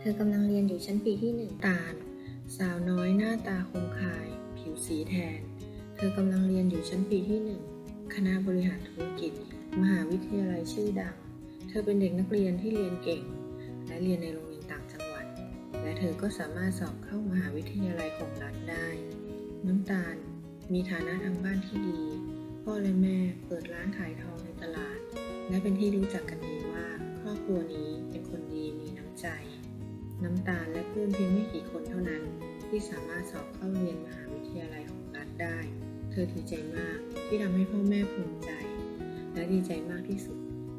เธอกำลังเรียนอยู่ชั้นปีที่หนึ่งตาลสาวน้อยหน้าตาคมคาย ผิวสีแทน เธอกำลังเรียนอยู่ชั้นปีที่หนึ่งคณะบริหารธุรกิจ มหาวิทยาลัยชื่อดัง เธอเป็นเด็กนักเรียนที่เรียนเก่ง และเรียนในโรงเรียนต่างจังหวัด และเธอก็สามารถสอบเข้ามหาวิทยาลัยของรัฐได้ น้ำตาล มีฐานะทางบ้านที่ดี พ่อและแม่เปิดร้านขายทองในตลาด และเป็นที่รู้จักกันดีว่าครอบครัวนี้ น้ำตาลและเพื่อนเพียงไม่กี่คนเท่านั้น ที่สามารถสอบเข้าเรียนมหาวิทยาลัยของรัฐได้ เธอดีใจมากที่ทำให้พ่อแม่ภูมิใจ และดีใจมากที่สุด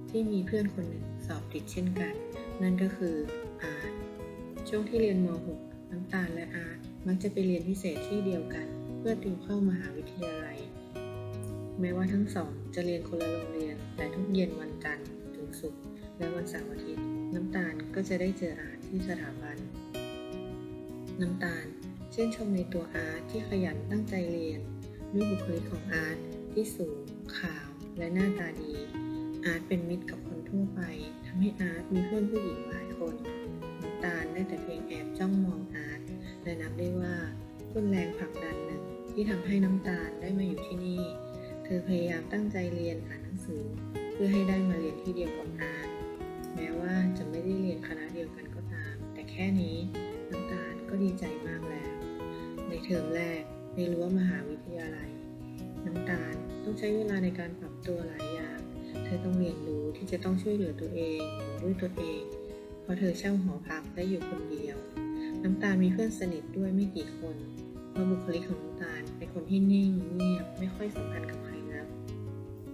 ที่มีเพื่อนคนหนึ่งสอบติดเช่นกัน นั่นก็คืออาร์ตช่วงที่เรียนม .6 น้ำตาลและอาร์ตมักจะไปเรียนพิเศษที่เดียวกัน เพื่อติวเข้ามหาวิทยาลัย แม้ว่าทั้งสองจะเรียนคนละโรงเรียนแต่ทุกเย็นวันจันทร์ถึงศุกร์และวันเสาร์อาทิตย์ น้ำตาลก็จะได้เจออาร์ต ที่สถาบัน น้ำตาลเช่นชมในตัวอาร์ตที่ขยันตั้งใจเรียน ด้วยบุคลิกของอาร์ตที่สูง ขาว และหน้าตาดี อาร์ตเป็นมิตรกับคนทั่วไปทำให้อาร์ตมีเพื่อนผู้หญิงหลายคน น้ำตาลได้แต่เพียงแอบจ้องมองอาร์ตและนับได้ว่าเป็นแรงผลักดันหนึ่งที่ทำให้น้ำตาลได้มาอยู่ที่นี่ เธอพยายามตั้งใจเรียนอ่านหนังสือ เพื่อให้ได้มาเรียนที่เดียวกับอาร์ เทอมแรกในรั้วมหาวิทยาลัย น้ำตาลต้องใช้เวลาในการปรับตัวหลายอย่าง เธอต้องเรียนรู้ที่จะต้องช่วยเหลือตัวเองด้วยตัวเอง เพราะเธอเช่าหอพักและอยู่คนเดียว น้ำตาลมีเพื่อนสนิทด้วยไม่กี่คนเพราะบุคลิกของน้ำตาลเป็นคนที่นิ่งเงียบไม่ค่อยสัมพันธ์กับใครนัก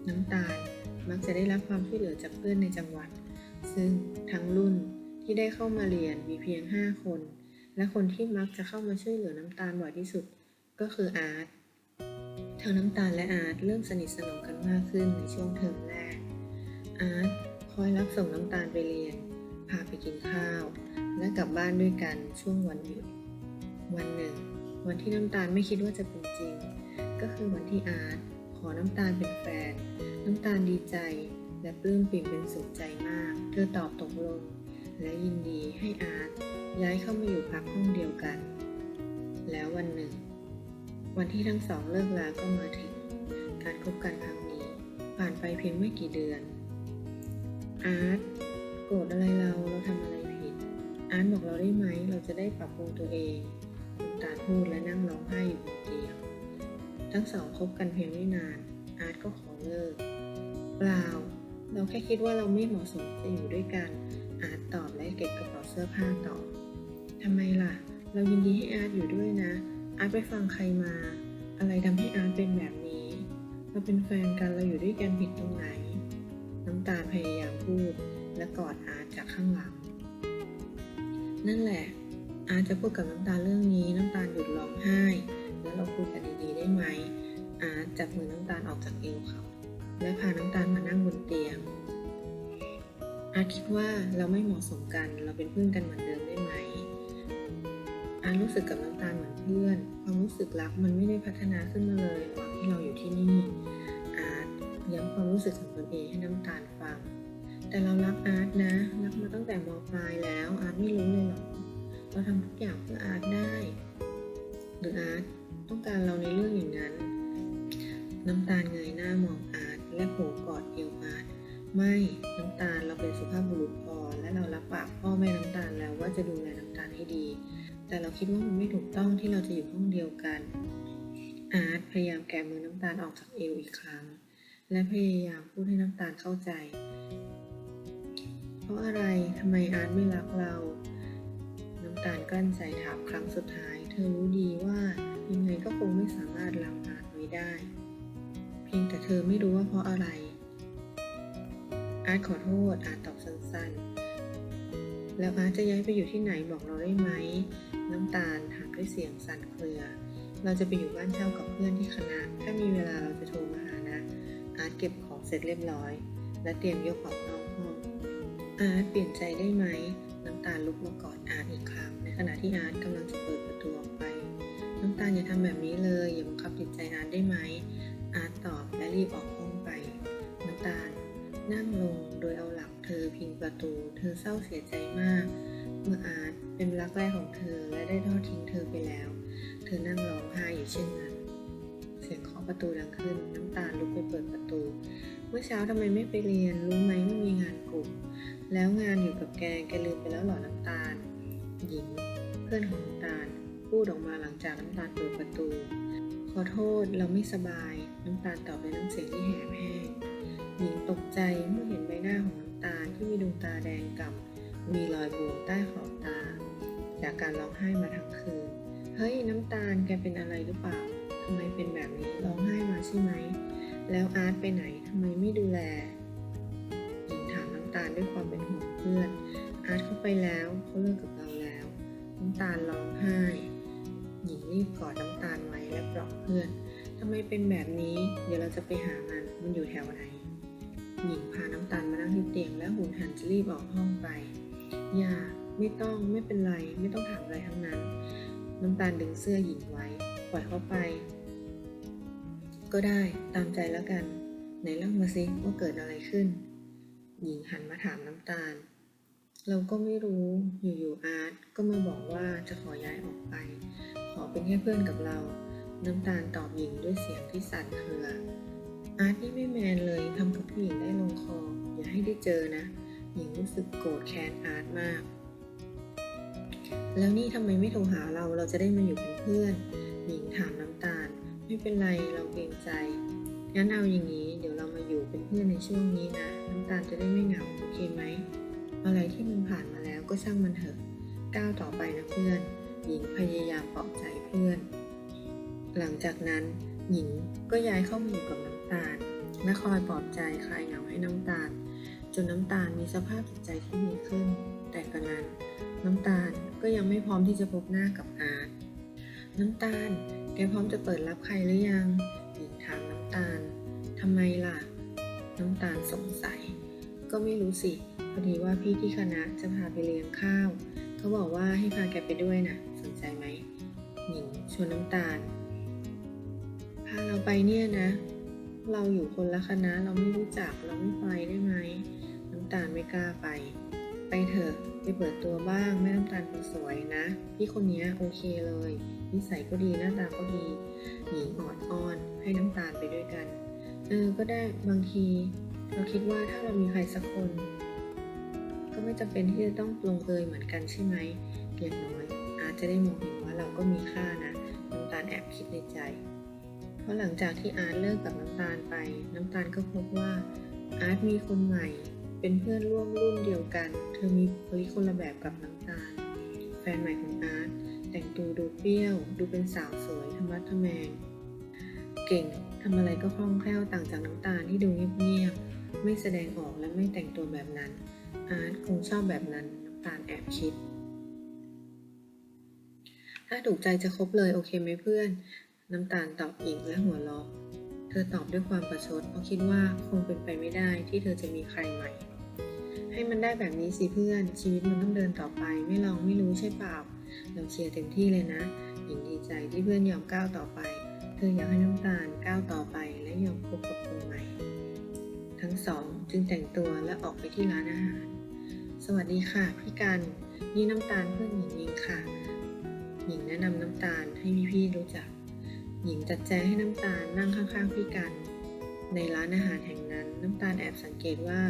น้ำตาลมักจะได้รับความช่วยเหลือจากเพื่อนในจังหวัด ซึ่งทั้งรุ่นที่ได้เข้ามาเรียนมีเพียง 5 คน และคนที่มักจะเข้ามาช่วยเหลือน้ำตาลบ่อยที่สุดก็คืออาร์ตทั้งน้ำตาลและอาร์ตเริ่มสนิทสนมกันมากขึ้นในช่วงเทอมแรก อาร์ตคอยรับส่งน้ำตาลไปเรียน พาไปกินข้าว และกลับบ้านด้วยกันช่วงวันหยุด วันหนึ่ง วันที่น้ำตาลไม่คิดว่าจะเป็นจริง ก็คือวันที่อาร์ตขอน้ำตาลเป็นแฟน น้ำตาลดีใจ และปลื้มปิ่มเป็นสุขใจมาก เธอตอบตกลง และยินดีให้อาร์ตย้ายเข้ามาอยู่พักห้องเดียวกัน แล้ววันหนึ่ง วันที่ทั้งสองเลิกลาก็มาถึง การคบกันครั้งนี้ ผ่านไปเพียงไม่กี่เดือน อาร์ตโกรธอะไรเราเราทำอะไรผิด อาร์ตบอกเราได้ไหมเราจะได้ปรับปรุงตัวเองน้ำตาพูดและนั่งร้องไห้อยู่บนเตียงทั้งสองคบกันเพียงไม่นาน อาร์ตก็ขอเลิก เปล่า เราแค่คิดว่าเราไม่เหมาะสมจะอยู่ด้วยกัน ตอบและเก็บกระเป๋าเสื้อผ้าต่อทำไมล่ะ เรายินดีให้อาร์ตอยู่ด้วยนะ อาร์ตไปฟังใครมา อะไรทำให้อาร์ตเป็นแบบนี้ เราเป็นแฟนกันเราอยู่ด้วยกันผิดตรงไหน น้ำตาลพยายามพูด และกอดอาร์ตจากข้างหลัง นั่นแหละ อาร์ตจะพูดกับน้ำตาลเรื่องนี้น้ำตาลหยุดร้องไห้ แล้วเราคุยกันดีๆได้ไหมอาร์ตจับมือน้ำตาลออกจากเอวเขา และพาน้ำตาลมานั่งบนเตียง อาร์ตคิดว่าเราไม่เหมาะสมกัน เราเป็นเพื่อนกันเหมือนเดิมได้ไหม อาร์ตรู้สึกกับน้ำตาลเหมือนเพื่อน ความรู้สึกรักมันไม่ได้พัฒนาขึ้นมาเลยระหว่างที่เราอยู่ที่นี่ อาร์ตย้ำความรู้สึกของตนเองให้น้ำตาลฟัง แต่เรารักอาร์ตนะ รักมาตั้งแต่มปลายแล้ว อาร์ตไม่รู้เลยหรอกเราทำทุกอย่างเพื่ออาร์ตได้ หรืออาร์ตต้องการเราในเรื่องอย่างนั้น น้ำตาลเงยหน้ามองอาร์ตและโผล่กอดเอว ไม่น้ำตาลเราเป็นสุภาพบุรุษพอ และเรารับปากพ่อแม่น้ำตาลแล้วว่าจะดูแลน้ำตาลให้ดี แต่เราคิดว่ามันไม่ถูกต้องที่เราจะอยู่ห้องเดียวกัน อาร์ตพยายามแกะมือน้ำตาลออกจากเอวอีกครั้ง และพยายามพูดให้น้ำตาลเข้าใจ เพราะอะไรทำไมอาร์ตไม่รักเรา น้ำตาลกลั้นใจถามครั้งสุดท้าย เธอรู้ดีว่ายังไงก็คงไม่สามารถรังอาร์ตไว้ได้ เพียงแต่เธอไม่รู้ว่าเพราะอะไร อาร์ตขอโทษอาร์ตตอบสั้นๆ แล้วอาร์ตจะย้ายไปอยู่ที่ไหนบอกเราได้ไหม น้ำตาลถามด้วยเสียงสั่นเครือ เราจะไปอยู่บ้านเช่ากับเพื่อนที่คณะ ถ้ามีเวลาเราจะโทรมาหานะ อาร์ตเก็บของเสร็จเรียบร้อย และเตรียมยกของนอกห้อง อาร์ตเปลี่ยนใจได้ไหม น้ำตาลลุกมากอดอาร์ตอีกครั้ง ในขณะที่อาร์ตกำลังจะเปิดประตูออกไป น้ำตาลอย่าทำแบบนี้เลย อย่าบังคับจิตใจอาร์ตได้ไหม อาร์ตตอบและรีบออกห้องไป น้ำตาล นั่งลงโดยเอาหลังเธอพิงประตู เธอเศร้าเสียใจมาก เมื่ออาร์ตเป็นรักแรกของเธอและได้ทอดทิ้งเธอไปแล้ว เธอนั่งร้องไห้อยู่เช่นนั้น เสียงเคาะประตูดังขึ้น น้ำตาลลุกไปเปิดประตู เมื่อเช้าทำไมไม่ไปเรียน รู้ไหมว่ามีงานกลุ่ม แล้วงานอยู่กับแก แกลืมไปแล้วหรอน้ำตาล หญิง เพื่อนของน้ำตาล พูดออกมาหลังจากน้ำตาลเปิดประตู ขอโทษเราไม่สบาย น้ำตาลตอบด้วยน้ำเสียงที่แหบแห้ง หญิงตกใจเมื่อเห็นใบหน้าของน้ำตาลที่มีดวงตาแดงกับมีรอยบวมใต้ขอบตา จากการร้องไห้มาทั้งคืน เฮ้ยน้ำตาลแกเป็นอะไรหรือเปล่าทำไมเป็นแบบนี้ร้องไห้มาใช่ไหม แล้วอาร์ตไปไหนทำไมไม่ดูแลหญิงถามน้ำตาลด้วยความเป็นห่วงเพื่อน อาร์ตเขาไปแล้วเขาเลิกกับเราแล้ว น้ำตาลร้องไห้ หญิงรีบกอดน้ำตาลไว้และปลอบเพื่อนทำไมเป็นแบบนี้ เดี๋ยวเราจะไปหามัน มันอยู่แถวไหน หญิงพาน้ำตาลมานั่งที่เตียงและหุนหันจะรีบออกห้องไป อย่า ไม่ต้องไม่เป็นไร ไม่ต้องถามอะไรทั้งนั้น น้ำตาลดึงเสื้อหญิงไว้ ปล่อยเขาไป ก็ได้ตามใจแล้วกัน ไหนเล่ามาสิว่าเกิดอะไรขึ้น หญิงหันมาถามน้ำตาล เราก็ไม่รู้อยู่ๆอาร์ตก็มาบอกว่าจะขอย้ายออกไป ขอเป็นแค่เพื่อนกับเรา น้ำตาลตอบหญิงด้วยเสียงที่สั่นเครือ อาร์ตนี่ไม่แมนเลยทำกับผู้หญิงได้ลงคอ อย่าให้ได้เจอนะ หญิงรู้สึกโกรธแค้นอาร์ตมาก แล้วนี่ทำไมไม่โทรหาเราเราจะได้มาอยู่เป็นเพื่อน หญิงถามน้ำตาล ไม่เป็นไรเราเกรงใจ งั้นเอาอย่างนี้ เดี๋ยวเรามาอยู่เป็นเพื่อนในช่วงนี้นะ น้ำตาลจะได้ไม่เหงาโอเคไหม อะไรที่มันผ่านมาแล้วก็ช่างมันเถอะ ก้าวต่อไปนะเพื่อน หญิงพยายามปลอบใจเพื่อน หลังจากนั้นหญิงก็ย้ายเข้ามาอยู่กับน้ำ ตาลและคอยปลอบใจคลายเหงาให้น้ำตาล จนน้ำตาลมีสภาพจิตใจที่ดีขึ้น แต่กระนั้น น้ำตาลก็ยังไม่พร้อมที่จะพบหน้ากับอาร์ตน้ำตาล แกพร้อมจะเปิดรับใครหรือยังหญิงถามน้ำตาลทำไมล่ะ น้ำตาลสงสัย ก็ไม่รู้สิ พอดีว่าพี่ที่คณะจะพาไปเลี้ยงข้าว เขาบอกว่าให้พาแกไปด้วยนะสนใจไหมหญิงชวนน้ำตาล พาเราไปเนี่ยนะ เราอยู่คนละคณะเราไม่รู้จักเราไม่ไปได้ไหมน้ำตาลไม่กล้าไป ไปเถอะไปเปิดตัวบ้างแม่น้ำตาลคนสวยนะ พี่คนนี้โอเคเลย นิสัยก็ดีหน้าตาก็ดีหญิงออดอ้อนให้น้ำตาลไปด้วยกันเออก็ได้บางที เราคิดว่าถ้าเรามีใครสักคน ก็ไม่จำเป็นที่จะต้องลงเอยเหมือนกันใช่ไหมอย่างน้อย อาจจะได้มองเห็นว่าเราก็มีค่านะน้ำตาลแอบคิดในใจ เพราะหลังจากที่อาร์ตเลิกกับน้ำตาลไป น้ำตาลก็พบว่าอาร์ตมีคนใหม่ เป็นเพื่อนร่วมรุ่นเดียวกัน เธอมีบุคลิกคนละแบบกับน้ำตาล แฟนใหม่ของอาร์ตแต่งตัวดูเปรี้ยว ดูเป็นสาวสวยธรรมะทแมง เก่งทำอะไรก็คล่องแคล่วต่างจากน้ำตาลที่ดูเงียบๆไม่แสดงออกและไม่แต่งตัวแบบนั้น อาร์ตคงชอบแบบนั้นน้ำตาลแอบคิด ถ้าถูกใจจะคบเลยโอเคไหมเพื่อน น้ำตาลตอบหญิงและหัวเราะ เธอตอบด้วยความประชดเพราะคิดว่าคงเป็นไปไม่ได้ที่เธอจะมีใครใหม่ ให้มันได้แบบนี้สิเพื่อน ชีวิตมันต้องเดินต่อไป ไม่ลองไม่รู้ใช่เปล่า เราเชียร์เต็มที่เลยนะ หญิงดีใจที่เพื่อนยอมก้าวต่อไป เธออยากให้น้ำตาลก้าวต่อไปและยอมคบกับคนใหม่ ทั้งสองจึงแต่งตัวและออกไปที่ร้านอาหาร สวัสดีค่ะพี่กันนี่น้ำตาลเพื่อนหญิงเองค่ะ หญิงแนะนำน้ำตาลให้พี่ๆรู้จัก หญิงจัดแจงให้น้ำตาลนั่งข้างๆพี่กัน ในร้านอาหารแห่งนั้นน้ำตาลแอบสังเกตว่า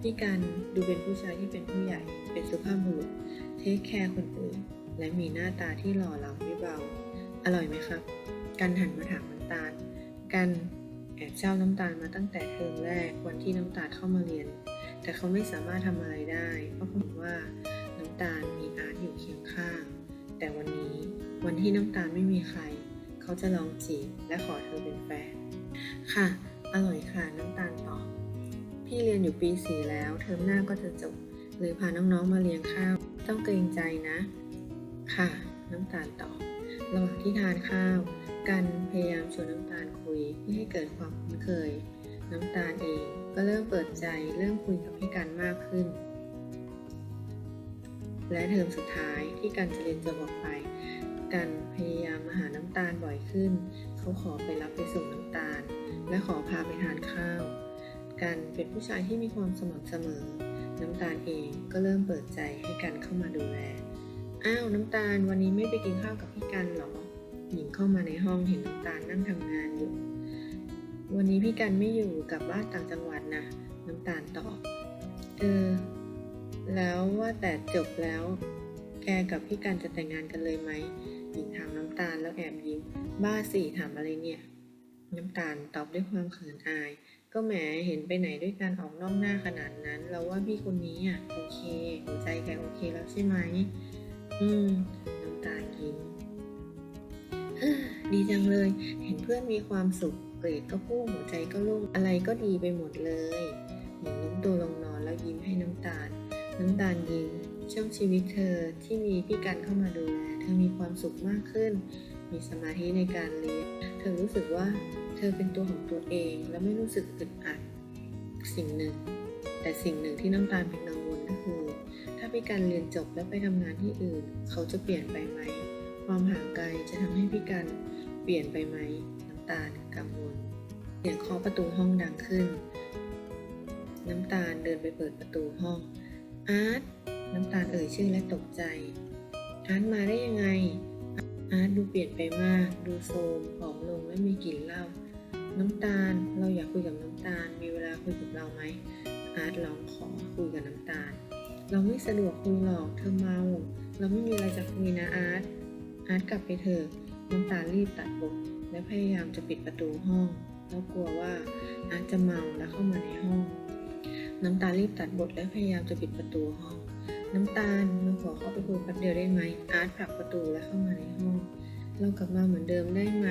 พี่กันดูเป็นผู้ชายที่เป็นผู้ใหญ่ เป็นสุภาพบุรุษเทคแคร์คนอื่น และมีหน้าตาที่หล่อเหลาไม่เบา อร่อยไหมครับ กันหันมาถามน้ำตาล กันแอบเช่าน้ำตาลมาตั้งแต่เทอมแรกวันที่น้ำตาลเข้ามาเรียน แต่เขาไม่สามารถทำอะไรได้เพราะผมว่าน้ำตาลมีอาร์ตอยู่เคียงข้าง แต่วันนี้วันที่น้ำตาลไม่มีใคร เขาจะลองจีบและขอเธอเป็นแฟน ค่ะ อร่อยค่ะน้ำตาลตอบพี่เรียนอยู่ปีสี่แล้วเทอมหน้าก็จะจบเลยพาน้องๆมาเลี้ยงข้าว ต้องเกรงใจนะ ค่ะ น้ำตาลตอบระหว่างที่ทานข้าว กันพยายามชวนน้ำตาลคุยเพื่อให้เกิดความคุ้นเคย น้ำตาลเองก็เริ่มเปิดใจเริ่มคุยกับพี่กันมากขึ้น และเทอมสุดท้ายที่กันจะเรียนจบออกไป กันพยายามมาหาน้ำตาลบ่อยขึ้น เขาขอไปรับไปส่งน้ำตาล และขอพาไปทานข้าว กันเป็นผู้ชายที่มีความสม่ำเสมอ น้ำตาลเองก็เริ่มเปิดใจให้กันเข้ามาดูแล อ้าวน้ำตาลวันนี้ไม่ไปกินข้าวกับพี่กันหรอ หญิงเข้ามาในห้องเห็นน้ำตาลนั่งทำงานอยู่ วันนี้พี่กันไม่อยู่กลับบ้านต่างจังหวัดนะน้ำตาลตอบ เออ แล้วว่าแต่จบแล้ว แกกับพี่กันจะแต่งงานกันเลยไหมิงถามน้ำตาลแล้วแอบยิ้ม บ้าสิถามอะไรเนี่ย น้ำตาลตอบด้วยความเขินอาย ก็แหมเห็นไปไหนด้วยกันออกนอกหน้าขนาดนั้น เราว่าพี่คนนี้อะโอเคหัวใจแกโอเคแล้วใช่ไหมอืม น้ำตาลยิ้มเฮดีจังเลย เห็นเพื่อนมีความสุข เกรดก็พุ่งหัวใจก็โล่งอะไรก็ดีไปหมดเลยหญิงล้มตัวลงนอนแล้วยิ้มให้น้ำตาล น้ำตาลยิ้มช่วงชีวิตเธอที่มีพี่กันเข้ามาดูแล ธอมีความสุขมากขึ้น มีสมาธิในการเรียน เธอรู้สึกว่าเธอเป็นตัวของตัวเองและไม่รู้สึกอึดอัดสิ่งหนึ่ง แต่สิ่งหนึ่งที่น้ำตาลเป็นกังวลก็คือ ถ้าพี่กันเรียนจบแล้วไปทำงานที่อื่น เขาจะเปลี่ยนไปไหม ความห่างไกลจะทำให้พี่กันเปลี่ยนไปไหม น้ำตาลกังวลเสียงเคาะประตูห้องดังขึ้น น้ำตาลเดินไปเปิดประตูห้องอาร์ตน้ำตาลเอ่ยชื่อและตกใจ อาร์ตมาได้ยังไง อาร์ตดูเปลี่ยนไปมาก ดูโทรมผอมลงและมีกลิ่นเหล้า น้ำตาล เราอยากคุยกับน้ำตาล มีเวลาคุยกับเราไหม อาร์ตร้องขอคุยกับน้ำตาล เราไม่สะดวกคุยหรอก เธอเมา เราไม่มีอะไรจะคุยนะอาร์ต อาร์ตกลับไปเถอะ น้ำตาลรีบตัดบทและพยายามจะปิดประตูห้องแล้วกลัวว่าอาร์ตจะเมาและเข้ามาในห้อง น้ำตาลรีบตัดบทและพยายามจะปิดประตูห้อง น้ำตาลเราขอเข้าไปคุยแป๊บเดียวได้ไหม อาร์ตผลักประตูและเข้ามาในห้อง เรากลับมาเหมือนเดิมได้ไหม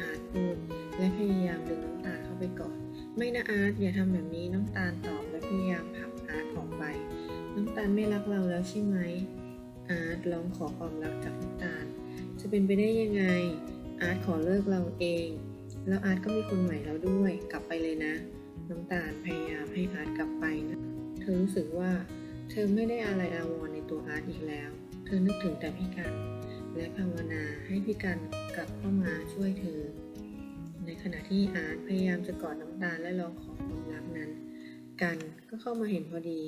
อาร์ตพูดและพยายามดึงน้ำตาลเข้าไปก่อน ไม่นะอาร์ตอย่าทำแบบนี้น้ำตาลตอบและพยายามผลักอาร์ตออกไป น้ำตาลไม่รักเราแล้วใช่ไหม อาร์ตร้องขอความรักจากน้ำตาล จะเป็นไปได้ยังไง อาร์ตขอเลิกเราเอง แล้วอาร์ตก็มีคนใหม่แล้วด้วย กลับไปเลยนะ น้ำตาลพยายามให้อาร์ตกลับไปนะ เธอรู้สึกว่า เธอไม่ได้อะไรอาวรณ์ในตัวอาร์ตอีกแล้ว เธอนึกถึงแต่พี่กัน และภาวนาให้พี่กันกลับเข้ามาช่วยเธอ ในขณะที่อาร์ตพยายามจะกอดน้ำตาลและร้องขอความรักนั้น กันก็เข้ามาเห็นพอดี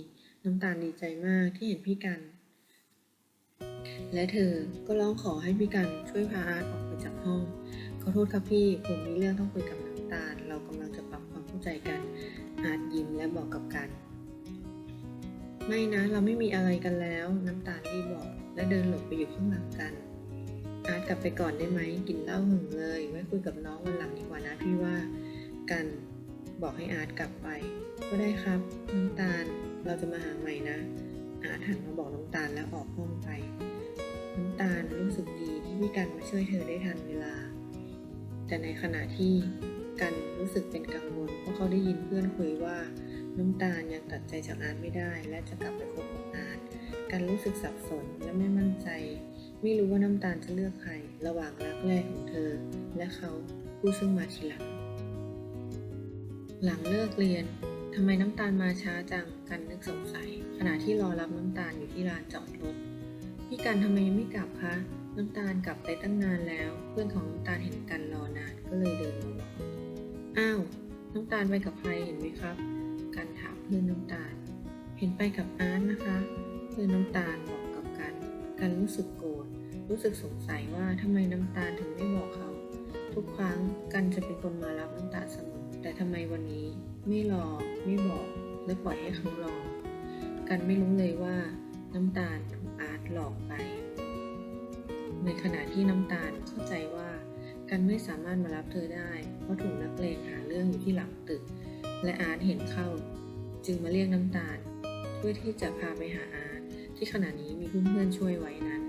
น้ำตาลดีใจมากที่เห็นพี่กัน และเธอก็ร้องขอให้พี่กันช่วยพาอาร์ตออกไปจากห้อง ขอโทษครับพี่ผมมีเรื่องต้องคุยกับน้ำตาล เรากำลังจะปรับความเข้าใจกันอาร์ตยิ้มและบอกกับกัน ไม่นะเราไม่มีอะไรกันแล้ว น้ำตาลรีบบอก และเดินหลบไปอยู่ข้างหลังกัน อาร์ตกลับไปก่อนได้ไหมกินเหล้าหึงเลย ไว้คุยกับน้องวันหลังดีกว่านะพี่ว่ากันบอกให้อาร์ตกลับไป ก็ได้ครับ น้ำตาลเราจะมาหาใหม่นะ อาร์ตหันมาบอกน้ำตาลแล้วออกห้องไป น้ำตาลรู้สึกดีที่พี่กันมาช่วยเธอได้ทันเวลา แต่ในขณะที่กันรู้สึกเป็นกังวลเพราะเขาได้ยินเพื่อนคุยว่า น้ำตาลยังตัดใจจากอาร์ตไม่ได้ และจะกลับไปคบกับอาร์ตกันรู้สึกสับสนและไม่มั่นใจ ไม่รู้ว่าน้ำตาลจะเลือกใคร ระหว่างรักแรกของเธอ และเขาผู้ซึ่งมาทีหลัง หลังเลิกเรียนทำไมน้ำตาลมาช้าจังกันนึกสงสัย ขณะที่รอรับน้ำตาลอยู่ที่ลานจอดรถพี่กันทำไมยังไม่กลับคะน้ำตาลกลับไปตั้งนานแล้ว เพื่อนของน้ำตาลเห็นกันรอนานก็เลยเดินมาบอกอ้าวน้ำตาลไปกับใครเห็นไหมครับ กันถามเพื่อนน้ำตาล เห็นไปกับอาร์ตนะคะ เพื่อนน้ำตาลบอกกับกัน กันรู้สึกโกรธ รู้สึกสงสัยว่าทำไมน้ำตาลถึงไม่บอกเขา ทุกครั้งกันจะเป็นคนมารับน้ำตาลเสมอ แต่ทำไมวันนี้ไม่รอ ไม่บอก และปล่อยให้เขารอ กันไม่รู้เลยว่าน้ำตาลถูกอาร์ตหลอกไป ในขณะที่น้ำตาลเข้าใจว่ากันไม่สามารถมารับเธอได้ เพราะถูกนักเลงหาเรื่องอยู่ที่หลังตึก และอาร์ตเห็นเข้า จึงมาเรียกน้ำตาล เพื่อที่จะพาไปหาอาร์ตที่ขณะนี้มีเพื่อนๆช่วยไว้นั้น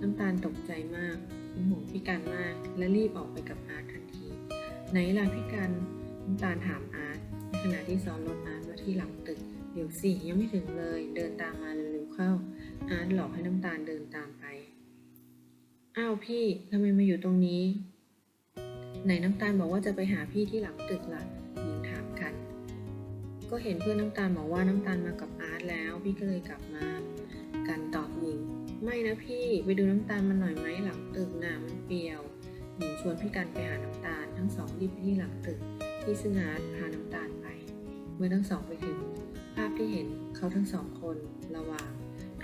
น้ำตาลตกใจมากเป็นห่วงพี่กันมากและรีบออกไปกับอาร์ตทันที ไหนล่ะพี่กันน้ำตาลถามอาร์ตในขณะที่ซ้อนรถอาร์ตมาที่หลังตึกเดี๋ยวสิยังไม่ถึงเลย เดินตามมาเร็วๆเข้า อาร์ตหลอกให้น้ำตาลเดินตามไป อ้าวพี่ทำไมมาอยู่ตรงนี้ ไหนน้ำตาลบอกว่าจะไปหาพี่ที่หลังตึกล่ะ ก็เห็นเพื่อนน้ำตาลบอกว่าน้ำตาลมากับอาร์ตแล้ว พี่ก็เลยกลับมา กันตอบหญิง ไม่นะพี่ไปดูน้ำตาลมันหน่อยไหมหลังตึกน่ะมันเปียวหญิงชวนพี่กันไปหาน้ำตาล ทั้งสองรีบไปที่หลังตึกที่ซึ่งอาร์ตพาน้ำตาลไป เมื่อทั้งสองไปถึง ภาพที่เห็นเขาทั้งสองคนระหว่าง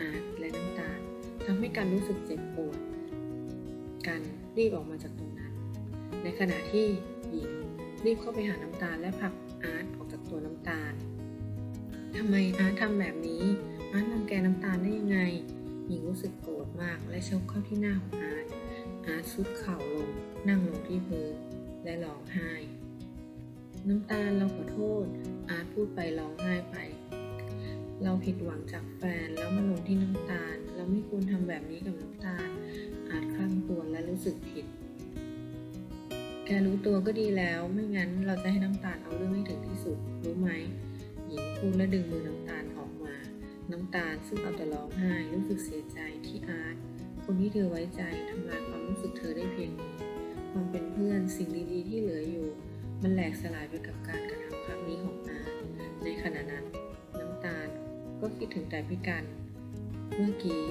อาร์ตและน้ำตาลททำให้กันรู้สึกเจ็บปวด กันรีบออกมาจากตรงนั้น ในขณะที่หญิงรีบเข้าไปหาน้ำตาลและผลัก วน้ำตาลทำไมอาร์ตทำแบบนี้อาร์ตรังแกน้ำตาลได้ยังไง หญิงรู้สึกโกรธมากและชกเข้าที่หน้าของอาร์ตอาร์ตซุดเข่าลง นั่งลงที่พื้นและร้องไห้ น้ำตาลเราขอโทษ อาร์ตพูดไปร้องไห้ไป เราผิดหวังจากแฟนแล้วมาลงที่น้ำตาล เราไม่ควรทำแบบนี้กับน้ำตาล อาจคลั่งครวและรู้สึกผิด แกรู้ตัวก็ดีแล้ว ไม่งั้นเราจะให้น้ำตาลเอาเรื่องให้ถึงที่สุด รู้ไหม หญิงพูดและดึงมือน้ำตาลออกมา น้ำตาลซึ่งเอาแต่ร้องไห้รู้สึกเสียใจที่อาร์ตคนที่เธอไว้ใจทำลายความรู้สึกเธอได้เพียงนี้ความเป็นเพื่อนสิ่งดีๆ ที่เหลืออยู่ มันแหลกสลายไปกับการกระทำครั้งนี้ของอาร์ตในขณะนั้น น้ำตาลก็คิดถึงแต่พี่กันเมื่อกี้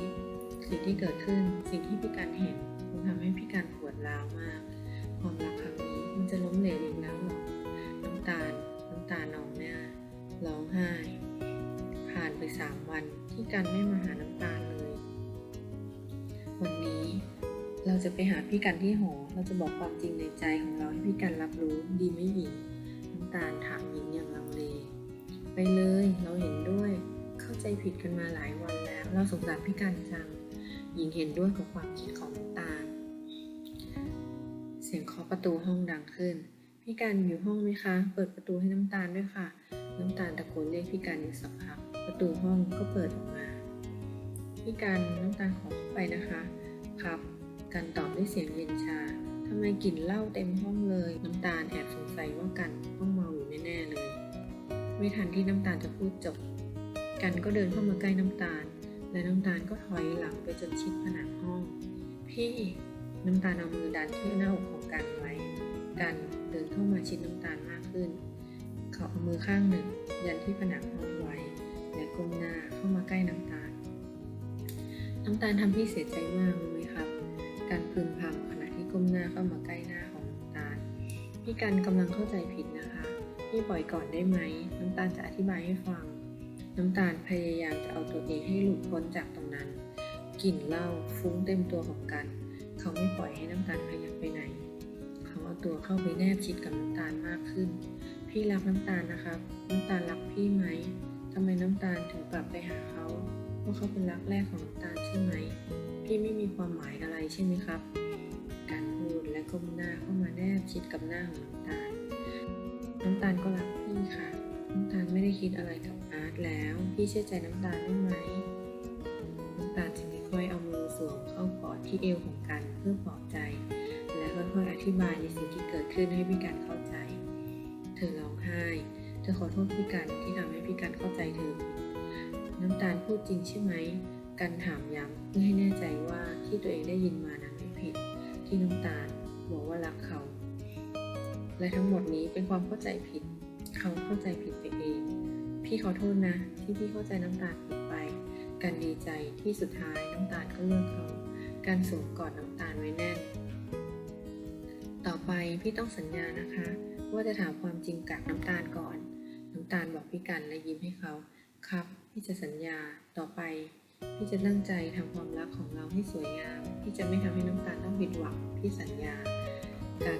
สิ่งที่เกิดขึ้นสิ่งที่พี่กันเห็นคงทำให้พี่กันปวดร้าวมาก เหลวอีกแล้วหรอ น้ำตาล น้ำตาลนองหน้า ร้องไห้ ผ่านไปสามวันที่กันไม่มาหาน้ำตาลเลย วันนี้เราจะไปหาพี่กันที่หอ เราจะบอกความจริงในใจของเราให้พี่กันรับรู้ดีไหมหญิง น้ำตาลถามหญิงอย่างลังเล ไปเลย เราเห็นด้วย เข้าใจผิดกันมาหลายวันแล้ว เราสงสารพี่กันจัง หญิงเห็นด้วยกับความคิดของน้ำต เสียงเคาะประตูห้องดังขึ้น พี่กันอยู่ห้องไหมคะ เปิดประตูให้น้ำตาลด้วยค่ะ น้ำตาลตะโกนเรียกพี่กันอยู่สักพัก ประตูห้องก็เปิดออกมา พี่กันน้ำตาลขอเข้าไปนะคะ ครับกันตอบด้วยเสียงเย็นชาทำไมกลิ่นเหล้าเต็มห้องเลย น้ำตาลแอบสงสัยว่ากันต้องเมาอยู่แน่ๆเลย ไม่ทันที่น้ำตาลจะพูดจบ กันก็เดินเข้ามาใกล้น้ำตาล และน้ำตาลก็ถอยหลังไปจนชิดผนังห้อง พี่น้ำตาลเอามือดันที่หน้าอกของ กันไว้กันเดินเข้ามาชิดน้ำตาลมากขึ้น เขาเอามือข้างหนึ่ง ยันที่ผนังห้องไว้ และก้มหน้าเข้ามาใกล้น้ำตาล น้ำตาลทำพี่เสียใจมากรู้ไหมครับ การพึมพำขณะที่ก้มหน้าเข้ามาใกล้หน้าของน้ำตาลพี่กันกำลังเข้าใจผิดนะคะพี่ปล่อยก่อนได้ไหมน้ำตาลจะอธิบายให้ฟัง น้ำตาลพยายามจะเอาตัวเองให้หลุดพ้นจากตรงนั้นกลิ่นเหล้าฟุ้งเต็มตัวของกัน เขาไม่ปล่อยให้น้ำตาลขยับไปไหน อาตัวเข้าไปแนบชิดกับน้ำตาลมากขึ้น พี่รักน้ำตาลนะครับ น้ำตาลรักพี่ไหมทำไมน้ำตาลถึงกลับไปหาเขาเพราะเขาเป็นรักแรกของน้ำตาลใช่ไหม พี่ไม่มีความหมายอะไรใช่ไหมครับ การพูดและก้มหน้าเข้ามาแนบชิดกับหน้าของน้ำตาล น้ำตาลก็รักพี่ค่ะ น้ำตาลไม่ได้คิดอะไรกับอาร์ตแล้ว พี่เชื่อใจน้ำตาลได้ไหมน้ำตาลจึงค่อยเอามือสวมเข้ากอดที่เอวของกันเพื่อปลอบใจ อยๆ อธิบายในสิ่งที่เกิดขึ้นให้พี่กันเข้าใจ เธอร้องไห้ เธอขอโทษพี่กันที่ทำให้พี่กันเข้าใจเธอผิดน้ำตาลพูดจริงใช่ไหม กันถามย้ำเพื่อให้แน่ใจว่าที่ตัวเองได้ยินมานั้นไม่ผิด ที่น้ำตาลบอกว่ารักเขา และทั้งหมดนี้เป็นความเข้าใจผิด เขาเข้าใจผิดไปเอง พี่ขอโทษนะ ที่พี่เข้าใจน้ำตาลผิดไป กันดีใจที่สุดท้ายน้ำตาลก็เลือกเขา การสวมกอดน้ำตาลไว้แน่น ไปพี่ต้องสัญญานะคะ ว่าจะถามความจริงกับน้ำตาลก่อน น้ำตาลบอกพี่กันและยิ้มให้เขา ครับ พี่จะสัญญาต่อไป พี่จะตั้งใจทำความรักของเราให้สวยงาม พี่จะไม่ทำให้น้ำตาลต้องผิดหวัง พี่สัญญา กัน